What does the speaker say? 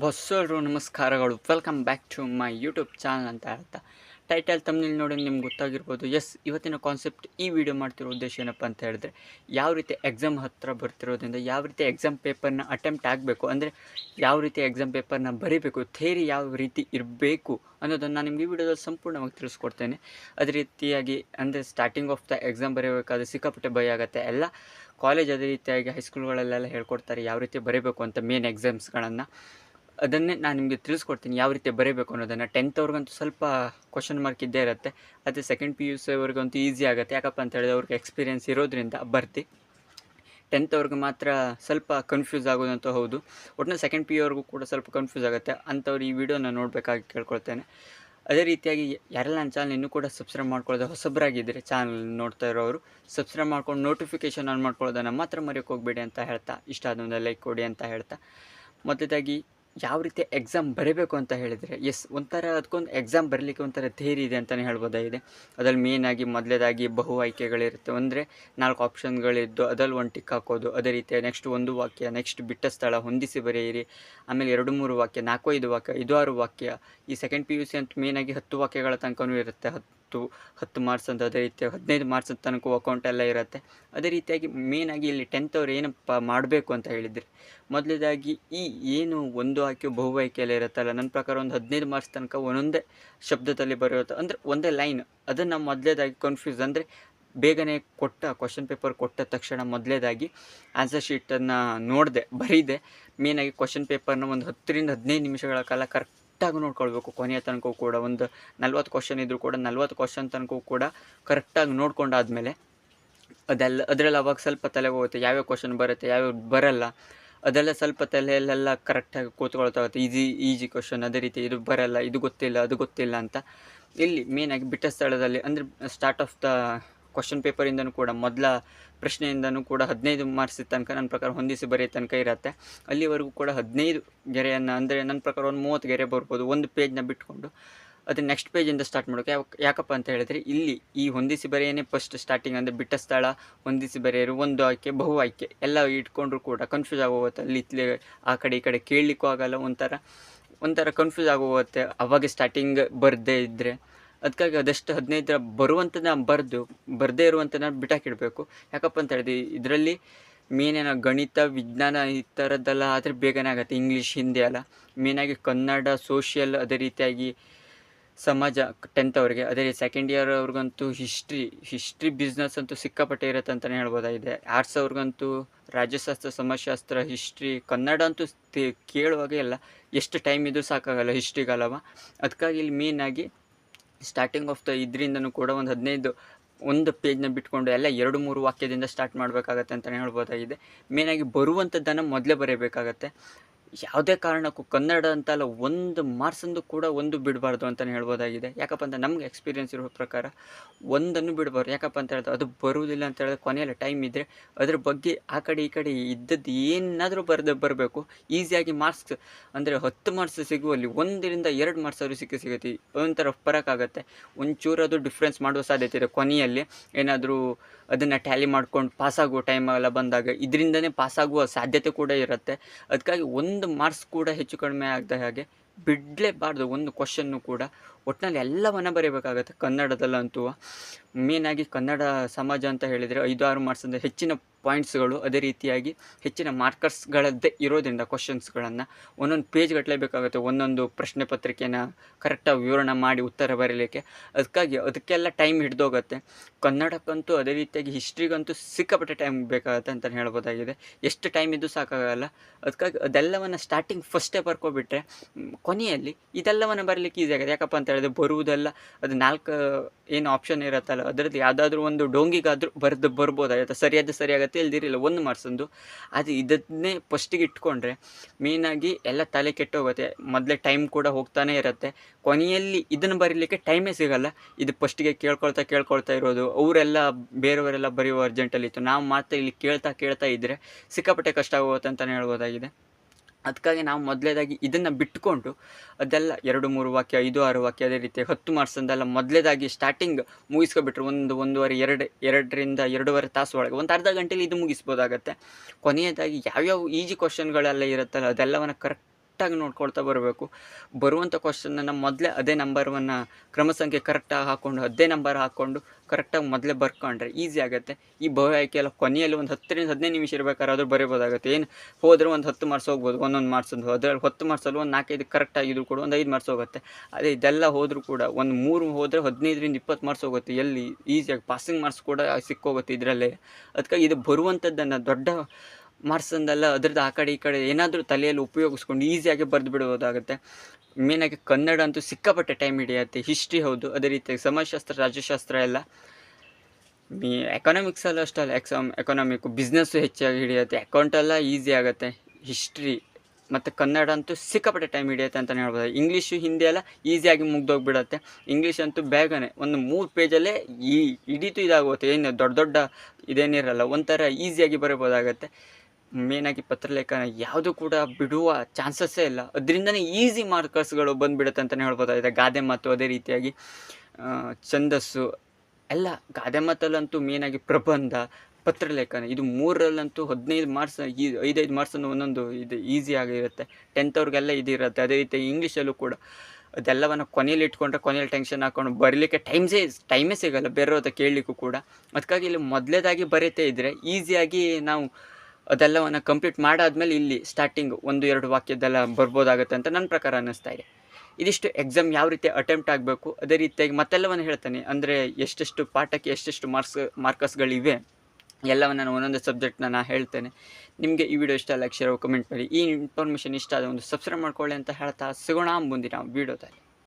ಬಸ್ಸರು ನಮಸ್ಕಾರಗಳು. Welcome back to my YouTube channel ಅಂತ ಹೇಳ್ತಾ. ಟೈಟಲ್ ತಮ್ಮಲ್ಲಿ ನೋಡಿ ನಿಮ್ಗೆ ಗೊತ್ತಾಗಿರ್ಬೋದು. ಎಸ್ ಇವತ್ತಿನ ಕಾನ್ಸೆಪ್ಟ್ ಈ ವಿಡಿಯೋ ಮಾಡ್ತಿರೋ ಉದ್ದೇಶ ಏನಪ್ಪ ಅಂತ ಹೇಳಿದ್ರೆ, ಯಾವ ರೀತಿ ಎಕ್ಸಾಮ್ ಹತ್ತಿರ ಬರ್ತಿರೋದ್ರಿಂದ, ಯಾವ ರೀತಿ ಎಕ್ಸಾಮ್ ಪೇಪರ್ನ ಅಟೆಂಪ್ಟ್ ಆಗಬೇಕು, ಅಂದರೆ ಯಾವ ರೀತಿ ಎಕ್ಸಾಮ್ ಪೇಪರ್ನ ಬರೀಬೇಕು ಥೇರಿ ಯಾವ ರೀತಿ ಇರಬೇಕು ಅನ್ನೋದನ್ನು ನಾನು ನಿಮಗೆ ಈ ವಿಡಿಯೋದಲ್ಲಿ ಸಂಪೂರ್ಣವಾಗಿ ತಿಳಿಸ್ಕೊಡ್ತೇನೆ. ಅದೇ ರೀತಿಯಾಗಿ, ಅಂದರೆ ಸ್ಟಾರ್ಟಿಂಗ್ ಆಫ್ ದ ಎಕ್ಸಾಮ್ ಬರೀಬೇಕಾದ್ರೆ ಸಿಕ್ಕಾಪಟ್ಟೆ ಭಯ ಆಗುತ್ತೆ. ಎಲ್ಲ ಕಾಲೇಜ್ ಅದೇ ರೀತಿಯಾಗಿ ಹೈಸ್ಕೂಲ್ಗಳಲ್ಲೆಲ್ಲ ಹೇಳ್ಕೊಡ್ತಾರೆ, ಯಾವ ರೀತಿ ಬರೀಬೇಕು ಅಂತ ಮೇನ್ ಎಕ್ಸಾಮ್ಸ್ಗಳನ್ನು ಅದನ್ನೇ ನಾನು ನಿಮಗೆ ತಿಳಿಸ್ಕೊಡ್ತೀನಿ, ಯಾವ ರೀತಿ ಬರೀಬೇಕು ಅನ್ನೋದನ್ನು. ಟೆಂತ್ವ್ರಿಗಂತೂ ಸ್ವಲ್ಪ ಕ್ವಶನ್ ಮಾರ್ಕ್ ಇದ್ದೇ ಇರುತ್ತೆ. ಅದೇ ಸೆಕೆಂಡ್ ಪಿ ಯು ಸಿ ಅವ್ರಿಗಂತೂ ಈಸಿ ಆಗುತ್ತೆ. ಯಾಕಪ್ಪ ಅಂತ ಹೇಳಿದ್ರೆ ಅವ್ರಿಗೆ ಎಕ್ಸ್ಪೀರಿಯನ್ಸ್ ಇರೋದ್ರಿಂದ ಬರ್ತಿ. ಟೆಂತ್ ಅವ್ರಿಗೆ ಮಾತ್ರ ಸ್ವಲ್ಪ ಕನ್ಫ್ಯೂಸ್ ಆಗೋದಂತೂ ಹೌದು. ಒಟ್ಟಿನ ಸೆಕೆಂಡ್ ಪಿ ಅವ್ರಿಗೂ ಕೂಡ ಸ್ವಲ್ಪ ಕನ್ಫ್ಯೂಸ್ ಆಗುತ್ತೆ. ಅಂಥವ್ರು ಈ ವಿಡಿಯೋನ ನೋಡಬೇಕಾಗಿ ಕೇಳ್ಕೊಳ್ತೇನೆ. ಅದೇ ರೀತಿಯಾಗಿ ಯಾರೆಲ್ಲ ನನ್ನ ಚಾನಲ್ ಇನ್ನೂ ಕೂಡ ಸಬ್ಸ್ಕ್ರೈಬ್ ಮಾಡ್ಕೊಳ್ಳೋದು ಹೊಸಬರಾಗಿದ್ದರೆ ಚಾನಲ್ ನೋಡ್ತಾ ಇರೋರು ಸಬ್ಸ್ಕ್ರೈಬ್ ಮಾಡ್ಕೊಂಡು ನೋಟಿಫಿಕೇಷನ್ ಆನ್ ಮಾಡ್ಕೊಳ್ಳೋದನ್ನು ಮಾತ್ರ ಮರೆಯೋಕೆ ಹೋಗಬೇಡಿ ಅಂತ ಹೇಳ್ತಾ, ಇಷ್ಟ ಆದೊಂದು ಲೈಕ್ ಕೊಡಿ ಅಂತ ಹೇಳ್ತಾ. ಮೊದಲಾಗಿ ಯಾವ ರೀತಿ ಎಕ್ಸಾಮ್ ಬರೀಬೇಕು ಅಂತ ಹೇಳಿದರೆ ಎಸ್ ಒಂಥರ ಅದಕ್ಕೊಂದು ಎಕ್ಸಾಮ್ ಬರಲಿಕ್ಕೆ ಒಂಥರ ಧೈರ್ಯ ಇದೆ ಅಂತಲೇ ಹೇಳ್ಬೋದಾಗಿದೆ ಅದರಲ್ಲಿ ಮೇನಾಗಿ ಮೊದಲೇದಾಗಿ ಬಹು ಆಯ್ಕೆಗಳಿರುತ್ತೆ. ಅಂದರೆ ನಾಲ್ಕು ಆಪ್ಷನ್ಗಳಿದ್ದು ಅದರಲ್ಲಿ ಒಂದು ಟಿಕ್ ಹಾಕೋದು, ಅದೇ ರೀತಿ ನೆಕ್ಸ್ಟ್ ಒಂದು ವಾಕ್ಯ ನೆಕ್ಸ್ಟ್ ಬಿಟ್ಟ ಸ್ಥಳ ಹೊಂದಿಸಿ ಬರೆಯಿರಿ. ಆಮೇಲೆ ಎರಡು ಮೂರು ವಾಕ್ಯ, ನಾಲ್ಕು ಐದು ವಾಕ್ಯ ಐದು ಆರು ವಾಕ್ಯ. ಈ ಸೆಕೆಂಡ್ ಪಿ ಯು ಸಿ ಅಂತ ಮೇನಾಗಿ ಹತ್ತು ವಾಕ್ಯಗಳ ತನಕನೂ ಇರುತ್ತೆ. ಹತ್ತು ಹತ್ತು ಮಾರ್ಕ್ಸ್ ಅಂತ, ಅದೇ ರೀತಿ ಹದಿನೈದು ಮಾರ್ಕ್ಸ್ ತನಕ ಅಕೌಂಟ್ ಎಲ್ಲ ಇರುತ್ತೆ. ಅದೇ ರೀತಿಯಾಗಿ ಮೇನಾಗಿ ಇಲ್ಲಿ ಟೆಂತ್ ಅವ್ರು ಏನಪ್ಪ ಮಾಡಬೇಕು ಅಂತ ಹೇಳಿದರೆ. ಮೊದಲೇದಾಗಿ ಈ ಏನು ಒಂದು ಆಯ್ಕೆ ಬಹು ಆಯ್ಕೆ ಎಲ್ಲ ಇರುತ್ತಲ್ಲ, ನನ್ನ ಪ್ರಕಾರ ಒಂದು ಹದಿನೈದು ಮಾರ್ಕ್ಸ್ ತನಕ ಒಂದೊಂದೇ ಶಬ್ದದಲ್ಲಿ ಬರೆಯುತ್ತೆ. ಅಂದರೆ ಒಂದೇ ಲೈನ್ ಅದನ್ನು ಮೊದಲೇದಾಗಿ ಕನ್ಫ್ಯೂಸ್ ಅಂದರೆ ಬೇಗನೆ ಕೊಟ್ಟ ಕ್ವಶನ್ ಪೇಪರ್ ಕೊಟ್ಟ ತಕ್ಷಣ ಮೊದಲೇದಾಗಿ ಆನ್ಸರ್ ಶೀಟನ್ನು ನೋಡಿದೆ, ಬರೀದೆ. ಮೇನಾಗಿ ಕ್ವಶನ್ ಪೇಪರ್ನ ಒಂದು ಹತ್ತರಿಂದ ಹದಿನೈದು ನಿಮಿಷಗಳ ಕಾಲ ಕರೆಕ್ಟಾಗಿ ನೋಡ್ಕೊಳ್ಬೇಕು. ಕೊನೆಯ ತನಕ ಕೂಡ ಒಂದು ನಲ್ವತ್ತು ಕ್ವಶನ್ ಇದ್ದರೂ ಕೂಡ ನಲ್ವತ್ತು ಕ್ವಶನ್ ತನಕ ಕೂಡ ಕರೆಕ್ಟಾಗಿ ನೋಡ್ಕೊಂಡಾದ್ಮೇಲೆ ಅದೆಲ್ಲ, ಅದರಲ್ಲಿ ಅವಾಗ ಸ್ವಲ್ಪ ತಲೆ ಹೋಗುತ್ತೆ. ಯಾವ್ಯಾವ ಕ್ವಶನ್ ಬರುತ್ತೆ, ಯಾವ್ಯಾವ ಬರಲ್ಲ, ಅದೆಲ್ಲ ಸ್ವಲ್ಪ ತಲೆಯಲ್ಲೆಲ್ಲ ಕರೆಕ್ಟಾಗಿ ಕೂತ್ಕೊಳ್ತಾಗುತ್ತೆ ಈಸಿ, ಈಜಿ ಕ್ವಶನ್ ಅದೇ ರೀತಿ ಇದು ಬರಲ್ಲ, ಇದು ಗೊತ್ತಿಲ್ಲ, ಅದು ಗೊತ್ತಿಲ್ಲ ಅಂತ. ಇಲ್ಲಿ ಮೇನಾಗಿ ಬಿಟ್ಟ ಸ್ಥಳದಲ್ಲಿ, ಅಂದರೆ ಸ್ಟಾರ್ಟ್ ಆಫ್ ದ ಕ್ವಶನ್ ಪೇಪರಿಂದನೂ ಕೂಡ, ಮೊದಲ ಪ್ರಶ್ನೆಯಿಂದನೂ ಕೂಡ ಹದಿನೈದು ಮಾರ್ಕ್ಸ್ ತನಕ ನನ್ನ ಪ್ರಕಾರ ಹೊಂದಿಸಿ ಬರೆಯೋ ತನಕ ಇರುತ್ತೆ. ಅಲ್ಲಿವರೆಗೂ ಕೂಡ ಹದಿನೈದು ಗೆರೆಯನ್ನು ಅಂದರೆ ನನ್ನ ಪ್ರಕಾರ ಒಂದು ಮೂವತ್ತು ಗೆರೆ ಬರ್ಬೋದು, ಒಂದು ಪೇಜ್ನ ಬಿಟ್ಕೊಂಡು. ಅದು ನೆಕ್ಸ್ಟ್ ಪೇಜಿಂದ ಸ್ಟಾರ್ಟ್ ಮಾಡೋಕೆ ಯಾಕಪ್ಪ ಅಂತ ಹೇಳಿದರೆ, ಇಲ್ಲಿ ಈ ಹೊಂದಿಸಿ ಬರೆಯೇ ಫಸ್ಟ್ ಸ್ಟಾರ್ಟಿಂಗ್ ಅಂದರೆ ಬಿಟ್ಟ ಸ್ಥಳ, ಹೊಂದಿಸಿ ಬರೆಯರು, ಒಂದು ಆಯ್ಕೆ, ಬಹು ಆಯ್ಕೆ, ಎಲ್ಲ ಇಟ್ಕೊಂಡ್ರು ಕೂಡ ಕನ್ಫ್ಯೂಸ್ ಆಗೋಗುತ್ತೆ ಅಲ್ಲಿ ಇತ್ಲೆ ಆ ಕಡೆ ಈ ಕಡೆ ಕೇಳಲಿಕ್ಕೂ ಆಗಲ್ಲ ಒಂಥರ. ಒಂಥರ ಕನ್ಫ್ಯೂಸ್ ಆಗೋಗುತ್ತೆ ಅವಾಗ ಸ್ಟಾರ್ಟಿಂಗ್ ಬರದೇ ಇದ್ದರೆ ಅದಕ್ಕಾಗಿ ಅದಷ್ಟು ಹದಿನೈದರ ಬರುವಂಥದ್ದು ಬರೆದು, ಬರದೇ ಇರುವಂಥದ್ದು ಬಿಟ್ಟಾಕಿಡಬೇಕು ಯಾಕಪ್ಪ ಅಂತ ಹೇಳಿದ್ರೆ, ಇದರಲ್ಲಿ ಏನೋ ಗಣಿತ, ವಿಜ್ಞಾನ ಈ ಥರದ್ದೆಲ್ಲ ಆದರೆ ಬೇಗನೆ ಆಗುತ್ತೆ. ಇಂಗ್ಲೀಷ್ ಹಿಂದಿ ಅಲ್ಲ. ಮೇನಾಗಿ ಕನ್ನಡ ಸೋಷಿಯಲ್ ಅದೇ ರೀತಿಯಾಗಿ ಸಮಾಜ ಟೆಂತ್ ಅವ್ರಿಗೆ. ಅದೇ ರೀತಿ ಸೆಕೆಂಡ್ ಇಯರ್ ಅವ್ರಿಗಂತೂ ಹಿಸ್ಟ್ರಿ ಹಿಸ್ಟ್ರಿ ಬಿಸ್ನೆಸ್ ಅಂತೂ ಸಿಕ್ಕಾಪಟ್ಟೆ ಇರುತ್ತೆ ಅಂತಲೇ ಹೇಳ್ಬೋದಾಗಿದೆ ಆರ್ಟ್ಸ್ ಅವ್ರಿಗಂತೂ ರಾಜ್ಯಶಾಸ್ತ್ರ, ಸಮಾಜಶಾಸ್ತ್ರ ಹಿಸ್ಟ್ರಿ ಕನ್ನಡ ಅಂತೂ ಕೇಳುವಾಗೆ ಇಲ್ಲ. ಎಷ್ಟು ಟೈಮ್ ಇದ್ದರೂ ಸಾಕಾಗಲ್ಲ ಹಿಸ್ಟ್ರಿಗಲ್ಲವ ಅದಕ್ಕಾಗಿ ಇಲ್ಲಿ ಮೇಯ್ನಾಗಿ ಸ್ಟಾರ್ಟಿಂಗ್ ಆಫ್ ದ ಇದರಿಂದನೂ ಕೂಡ ಒಂದು ಹದಿನೈದು, ಒಂದು ಪೇಜ್ನ ಬಿಟ್ಕೊಂಡು ಎಲ್ಲ ಎರಡು, ಮೂರು ವಾಕ್ಯದಿಂದ ಸ್ಟಾರ್ಟ್ ಮಾಡಬೇಕಾಗತ್ತೆ ಅಂತಲೇ ಹೇಳ್ಬೋದಾಗಿದೆ. ಮೇನಾಗಿ ಬರುವಂಥದ್ದನ್ನು ಮೊದಲೇ ಬರೀಬೇಕಾಗತ್ತೆ. ಯಾವುದೇ ಕಾರಣಕ್ಕೂ ಕನ್ನಡ ಅಂತಲ್ಲ ಒಂದು ಮಾರ್ಕ್ಸಂದು ಕೂಡ ಒಂದು ಬಿಡಬಾರ್ದು ಅಂತಲೇ ಹೇಳ್ಬೋದಾಗಿದೆ. ಯಾಕಪ್ಪ ಅಂತ ನಮ್ಗೆ ಎಕ್ಸ್ಪೀರಿಯನ್ಸ್ ಇರೋ ಪ್ರಕಾರ ಒಂದನ್ನು ಬಿಡಬಾರ್ದು. ಯಾಕಪ್ಪ ಅಂತ ಹೇಳಿದ್ರೆ ಅದು ಬರುವುದಿಲ್ಲ ಅಂತ ಹೇಳಿದ್ರೆ ಕೊನೆಯಲ್ಲಿ ಟೈಮ್ ಇದ್ದರೆ ಅದ್ರ ಬಗ್ಗೆ ಆ ಕಡೆ ಈ ಕಡೆ ಇದ್ದದ್ದು ಏನಾದರೂ ಬರೆದು, ಬರಬೇಕು. ಈಸಿಯಾಗಿ ಮಾರ್ಕ್ಸ್ ಅಂದರೆ ಹತ್ತು ಮಾರ್ಕ್ಸ್ ಸಿಗುವಲ್ಲಿ ಒಂದರಿಂದ ಎರಡು ಮಾರ್ಕ್ಸ್ ಅವರು ಸಿಕ್ಕಿ ಸಿಗುತ್ತೆ. ಒಂಥರ ಆಗುತ್ತೆ. ಒಂಚೂರು ಅದು ಡಿಫ್ರೆನ್ಸ್ ಮಾಡುವ ಸಾಧ್ಯತೆ ಇದೆ. ಕೊನೆಯಲ್ಲಿ ಏನಾದರೂ ಅದನ್ನು ಟ್ಯಾಲಿ ಮಾಡ್ಕೊಂಡು ಪಾಸಾಗುವ ಟೈಮ್ ಎಲ್ಲ ಬಂದಾಗ ಇದರಿಂದನೇ ಪಾಸಾಗುವ ಸಾಧ್ಯತೆ ಕೂಡ ಇರುತ್ತೆ. ಅದಕ್ಕಾಗಿ ಒಂದು ಮಾರ್ಕ್ಸ್ ಕೂಡ ಹೆಚ್ಚು ಕಡಿಮೆ ಆಗದ ಹಾಗೆ ಬಿಡಲೇಬಾರ್ದು ಒಂದು ಕ್ವಶನ್ನು ಕೂಡ. ಒಟ್ಟಿನಲ್ಲಿ ಎಲ್ಲವನ್ನ ಬರೀಬೇಕಾಗತ್ತೆ ಕನ್ನಡದಲ್ಲಂತೂ. ಮೇನಾಗಿ ಕನ್ನಡ ಸಮಾಜ ಅಂತ ಹೇಳಿದರೆ ಐದು ಆರು ಮಾರ್ಕ್ಸ್ ಅಂದರೆ ಹೆಚ್ಚಿನ ಪಾಯಿಂಟ್ಸ್ಗಳು ಅದೇ ರೀತಿಯಾಗಿ ಹೆಚ್ಚಿನ ಮಾರ್ಕರ್ಸ್ಗಳದ್ದೇ ಇರೋದ್ರಿಂದ ಕ್ವಶನ್ಸ್ಗಳನ್ನು ಒಂದೊಂದು ಪೇಜ್ ಗಟ್ಟಲೆ ಬೇಕಾಗುತ್ತೆ. ಒಂದೊಂದು ಪ್ರಶ್ನೆ ಪತ್ರಿಕೆನ ಕರೆಕ್ಟಾಗಿ ವಿವರಣೆ ಮಾಡಿ ಉತ್ತರ ಬರೀಲಿಕ್ಕೆ. ಅದಕ್ಕಾಗಿ ಅದಕ್ಕೆಲ್ಲ ಟೈಮ್ ಹಿಡ್ದೋಗುತ್ತೆ. ಕನ್ನಡಕ್ಕಂತೂ ಅದೇ ರೀತಿಯಾಗಿ ಹಿಸ್ಟ್ರಿಗಂತೂ ಸಿಕ್ಕಾಪಟ್ಟೆ ಟೈಮ್ ಬೇಕಾಗುತ್ತೆ ಅಂತಲೇ ಹೇಳ್ಬೋದಾಗಿದೆ. ಎಷ್ಟು ಟೈಮ್ ಇದ್ದು ಸಾಕಾಗಲ್ಲ. ಅದಕ್ಕಾಗಿ ಅದೆಲ್ಲವನ್ನು ಸ್ಟಾರ್ಟಿಂಗ್ ಫಸ್ಟೇ ಬರ್ಕೊಬಿಟ್ರೆ ಕೊನೆಯಲ್ಲಿ ಇದೆಲ್ಲವನ್ನು ಬರಲಿಕ್ಕೆ ಈಸಿ ಆಗುತ್ತೆ. ಯಾಕಪ್ಪ ಅಂತ ಹೇಳಿದ್ರೆ ಬರುವುದೆಲ್ಲ. ಅದು ನಾಲ್ಕು, ಏನು ಆಪ್ಷನ್ ಇರುತ್ತಲ್ಲ ಅದರಲ್ಲಿ ಯಾವುದಾದ್ರೂ ಒಂದು ಡೋಂಗಿಗಾದರೂ ಬರೆದು ಬರ್ಬೋದಾಗುತ್ತೆ. ಸರಿಯಾದ ಸರಿಯಾಗತ್ತೆ ಇಲ್ದಿರಿಲ್ಲ, ಒಂದು ಮಾರ್ಕ್ಸೊಂದು. ಅದು ಇದನ್ನೇ ಫಸ್ಟಿಗೆ ಇಟ್ಕೊಂಡ್ರೆ ಮೇಯ್ನಾಗಿ ಎಲ್ಲ ತಲೆ ಕೆಟ್ಟೋಗುತ್ತೆ, ಮೊದಲೇ ಟೈಮ್ ಕೂಡ ಹೋಗ್ತಾನೆ ಇರುತ್ತೆ. ಕೊನೆಯಲ್ಲಿ ಇದನ್ನು ಬರೀಲಿಕ್ಕೆ ಟೈಮೇ ಸಿಗಲ್ಲ. ಇದು ಫಸ್ಟಿಗೆ ಕೇಳ್ಕೊಳ್ತಾ ಕೇಳ್ಕೊಳ್ತಾ ಇರೋದು, ಅವರೆಲ್ಲ ಬೇರೆಯವರೆಲ್ಲ ಬರೆಯುವ ಅರ್ಜೆಂಟಲ್ಲಿತ್ತು ನಾವು ಮಾತ್ರ ಇಲ್ಲಿ ಕೇಳ್ತಾ ಕೇಳ್ತಾ ಇದ್ದರೆ ಸಿಕ್ಕಾಪಟ್ಟೆ ಕಷ್ಟ ಆಗುತ್ತೆ ಅಂತಲೇ ಹೇಳ್ಬೋದಾಗಿದೆ. ಅದಕ್ಕಾಗಿ ನಾವು ಮೊದಲೇದಾಗಿ ಇದನ್ನು ಬಿಟ್ಕೊಂಡು ಅದೆಲ್ಲ ಎರಡು ಮೂರು ವಾಕ್ಯ, ಐದು, ಆರು ವಾಕ್ಯ ಅದೇ ರೀತಿ ಹತ್ತು ಮಾರ್ಕ್ಸ್ ಅಂದೆಲ್ಲ ಮೊದಲೇದಾಗಿ ಸ್ಟಾರ್ಟಿಂಗ್ ಮುಗಿಸ್ಕೊಬಿಟ್ರೆ. ಒಂದು, ಒಂದೂವರೆ, ಎರಡು, ಎರಡರಿಂದ ಎರಡೂವರೆ ತಾಸು ಒಳಗೆ. ಒಂದು ಅರ್ಧ ಗಂಟೆಲಿ ಇದು ಮುಗಿಸ್ಬೋದಾಗತ್ತೆ. ಕೊನೆಯದಾಗಿ ಯಾವ್ಯಾವ ಈಜಿ ಕ್ವಶನ್ಗಳೆಲ್ಲ ಇರುತ್ತಲ್ಲ ಅದೆಲ್ಲವನ್ನು ಕರೆಕ್ಟ್ ಕರೆಕ್ಟಾಗಿ ನೋಡ್ಕೊಳ್ತಾ ಬರಬೇಕು. ಬರುವಂಥ ಕ್ವಶನನ್ನು ಮೊದಲೇ ಅದೇ ನಂಬರನ್ನು ಕ್ರಮ ಸಂಖ್ಯೆ ಕರೆಕ್ಟಾಗಿ ಹಾಕ್ಕೊಂಡು, ಅದೇ ನಂಬರ್ ಹಾಕ್ಕೊಂಡು ಕರೆಕ್ಟಾಗಿ ಮೊದಲೇ ಬರ್ಕೊಂಡ್ರೆ ಈಸಿ ಆಗುತ್ತೆ. ಈ ಬಹು ಆಯ್ಕೆ ಎಲ್ಲ ಕೊನೆಯಲ್ಲಿ ಒಂದು ಹತ್ತರಿಂದ ಹದಿನೈದು ನಿಮಿಷ ಇರಬೇಕಾದ್ರೂ ಬರೀಬೋದಾಗುತ್ತೆ. ಏನು ಹೋದರೆ ಒಂದು ಹತ್ತು ಮಾರ್ಕ್ಸ್ ಹೋಗ್ಬೋದು, ಒಂದೊಂದು ಮಾರ್ಕ್ಸ್ ಒಂದು ಅದ್ರಲ್ಲಿ ಹತ್ತು ಮಾರ್ಕ್ಸಲ್ಲಿ ಒಂದು ನಾಲ್ಕೈದು ಕರೆಕ್ಟಾಗಿ ಆಗಿದ್ರು ಕೂಡ ಒಂದು ಐದು ಮಾರ್ಕ್ಸ್ ಹೋಗುತ್ತೆ. ಅದೇ ಇದೆಲ್ಲ ಹೋದರೂ ಕೂಡ ಒಂದು ಮೂರು ಹೋದರೆ ಹದಿನೈದರಿಂದ ಇಪ್ಪತ್ತು ಮಾರ್ಕ್ಸ್ ಹೋಗುತ್ತೆ. ಎಲ್ಲಿ ಈಸಿಯಾಗಿ ಪಾಸಿಂಗ್ ಮಾರ್ಕ್ಸ್ ಕೂಡ ಸಿಕ್ಕೋಗುತ್ತೆ ಇದರಲ್ಲೇ. ಅದಕ್ಕಾಗಿ ಇದು ಬರುವಂಥದ್ದನ್ನು ದೊಡ್ಡ ಮಾರ್ಕ್ಸ್ ಅಂದಲ್ಲ ಅದ್ರದ್ದು ಆ ಕಡೆ ಈ ಕಡೆ ಏನಾದರೂ ತಲೆಯಲ್ಲಿ ಉಪಯೋಗಿಸ್ಕೊಂಡು ಈಸಿಯಾಗಿ ಬರೆದು ಬಿಡ್ಬೋದಾಗುತ್ತೆ ಮೇನಾಗಿ ಕನ್ನಡ ಅಂತೂ ಸಿಕ್ಕಾಪಟ್ಟೆ ಟೈಮ್ ಹಿಡಿಯುತ್ತೆ. ಹಿಸ್ಟ್ರಿ ಹೌದು. ಅದೇ ರೀತಿಯಾಗಿ ಸಮಾಜಶಾಸ್ತ್ರ, ರಾಜ್ಯಶಾಸ್ತ್ರ ಎಲ್ಲ ಮೀ ಎಕನಾಮಿಕ್ಸಲ್ಲೂ ಅಷ್ಟಲ್ಲ ಎಕ್ಸಾಮ್ ಎಕನಾಮಿಕ್ಕು ಬಿಸ್ನೆಸ್ಸು ಹೆಚ್ಚಾಗಿ ಹಿಡಿಯುತ್ತೆ. ಅಕೌಂಟೆಲ್ಲ ಈಸಿ ಆಗುತ್ತೆ. ಹಿಸ್ಟ್ರಿ ಮತ್ತು ಕನ್ನಡ ಅಂತೂ ಸಿಕ್ಕಾಪಟ್ಟೆ ಟೈಮ್ ಹಿಡಿಯುತ್ತೆ ಅಂತಲೇ ಹೇಳ್ಬೋದು. ಇಂಗ್ಲೀಷು ಹಿಂದಿ ಎಲ್ಲ ಈಸಿಯಾಗಿ ಮುಗ್ದೋಗ್ಬಿಡುತ್ತೆ. ಇಂಗ್ಲೀಷ್ ಅಂತೂ ಬೇಗನೆ ಒಂದು ಮೂರು ಪೇಜಲ್ಲೇ ಈ ಹಿಡಿತು ಇದಾಗುತ್ತೆ. ಏನು ದೊಡ್ಡ ದೊಡ್ಡ ಇದೇನಿರಲ್ಲ, ಒಂಥರ ಈಸಿಯಾಗಿ ಬರಬೋದಾಗತ್ತೆ. ಮೇನಾಗಿ ಪತ್ರಲೇಖನ ಯಾವುದು ಕೂಡ ಬಿಡುವ ಚಾನ್ಸಸ್ಸೇ ಇಲ್ಲ. ಅದರಿಂದನೇ ಈಸಿ ಮಾರ್ಕರ್ಸ್ಗಳು ಬಂದುಬಿಡುತ್ತೆ ಅಂತಲೇ ಹೇಳ್ಬೋದಾಗಿದೆ ಗಾದೆ ಮಾತು ಅದೇ ರೀತಿಯಾಗಿ ಛಂದಸ್ಸು, ಎಲ್ಲ ಗಾದೆ ಮಾತಲ್ಲಂತೂ ಮೇನಾಗಿ ಪ್ರಬಂಧ, ಪತ್ರಲೇಖನ. ಇದು ಮೂರರಲ್ಲಂತೂ ಹದಿನೈದು ಮಾರ್ಕ್ಸ್ ಈ ಐದೈದು ಮಾರ್ಕ್ಸನ್ನು ಒಂದೊಂದು ಇದು ಈಸಿಯಾಗಿರುತ್ತೆ ಟೆಂತ್ ಅವ್ರಿಗೆಲ್ಲ ಇದಿರುತ್ತೆ ಅದೇ ರೀತಿ ಇಂಗ್ಲೀಷಲ್ಲೂ ಕೂಡ ಅದೆಲ್ಲವನ್ನು ಕೊನೆಯಲ್ಲಿ ಇಟ್ಕೊಂಡ್ರೆ ಕೊನೆಯಲ್ಲಿ ಟೆನ್ಷನ್ ಹಾಕೊಂಡು ಬರಲಿಕ್ಕೆ ಟೈಮ್ಸೇ ಟೈಮೇ ಸಿಗಲ್ಲ. ಬೇರೆಯವ್ರ ಕೇಳಲಿಕ್ಕೂ ಕೂಡ. ಅದಕ್ಕಾಗಿ ಇಲ್ಲಿ ಮೊದಲೇದಾಗಿ ಬರೀತೇ ಇದ್ದರೆ ಈಸಿಯಾಗಿ ನಾವು ಅದೆಲ್ಲವನ್ನು ಕಂಪ್ಲೀಟ್ ಮಾಡಾದ್ಮೇಲೆ ಇಲ್ಲಿ ಸ್ಟಾರ್ಟಿಂಗ್ ಒಂದು, ಎರಡು ವಾಕ್ಯದೆಲ್ಲ ಬರ್ಬೋದಾಗುತ್ತೆ ಅಂತ ನನ್ನ ಪ್ರಕಾರ ಅನ್ನಿಸ್ತಾ ಇದೆ. ಇದಿಷ್ಟು ಎಕ್ಸಾಮ್ ಯಾವ ರೀತಿ ಅಟೆಂಪ್ಟ್ ಆಗಬೇಕು, ಅದೇ ರೀತಿಯಾಗಿ ಮತ್ತೆಲ್ಲವನ್ನು ಹೇಳ್ತಾನೆ. ಅಂದರೆ ಎಷ್ಟೆಷ್ಟು ಪಾಠಕ್ಕೆ ಎಷ್ಟೆಷ್ಟು ಮಾರ್ಕ್ಸ್ ಮಾರ್ಕಸ್ಗಳಿವೆ ಎಲ್ಲವನ್ನು ನಾನು ಒಂದೊಂದು ಸಬ್ಜೆಕ್ಟ್ನ ನಾನು ಹೇಳ್ತೇನೆ. ನಿಮಗೆ ಈ ವಿಡಿಯೋ ಇಷ್ಟ ಲೈಕ್ ಶೇರ್ ಕಮೆಂಟ್ ಮಾಡಿ. ಈ ಇನ್ಫಾರ್ಮೇಷನ್ ಇಷ್ಟ ಆದ ಒಂದು ಸಬ್ಸ್ಕ್ರೈಬ್ ಮಾಡ್ಕೊಳ್ಳಿ ಅಂತ ಹೇಳ್ತಾ ಸಿಗೋಣ ಮುಂದಿನ ವೀಡಿಯೋದಲ್ಲಿ